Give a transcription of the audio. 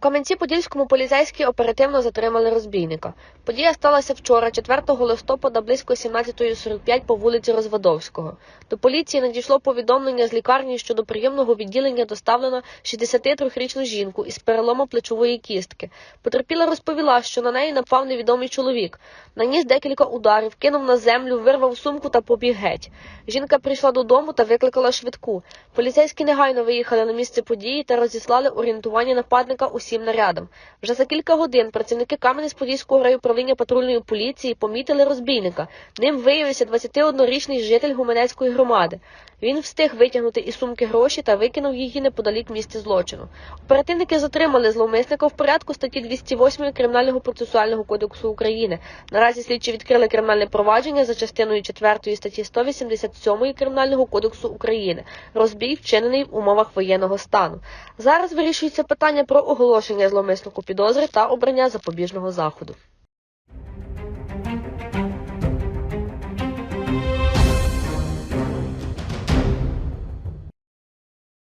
Кам'янці-Подільському поліцейські оперативно затримали розбійника. Подія сталася вчора, 4 листопада, близько 17.45 по вулиці Розвадовського. До поліції надійшло повідомлення з лікарні, що до прийомного відділення доставлено 63-річну жінку із переломом плечової кістки. Потерпіла розповіла, що на неї напав невідомий чоловік. Наніс декілька ударів, кинув на землю, вирвав сумку та побіг геть. Жінка прийшла додому та викликала швидку. Поліцейські негайно виїхали на місце події та розіслали орієнтування нападника усім нарядам. Вже за кілька годин працівники Кам'янець-Подільського райуправління патрульної поліції помітили розбійника. Ним виявився 21-річний житель Гуменецької громади. Він встиг витягнути із сумки гроші та викинув її неподалік місця злочину. Оперативники затримали зловмисника в порядку статті 208 Кримінального процесуального кодексу України. Наразі слідчі відкрили кримінальне провадження за частиною 4 статті 187 Кримінального кодексу України. Розбій вчинений в умовах воєнного стану. Зараз вирішується питання про оголошення зловмиснику підозри та обрання запобіжного заходу.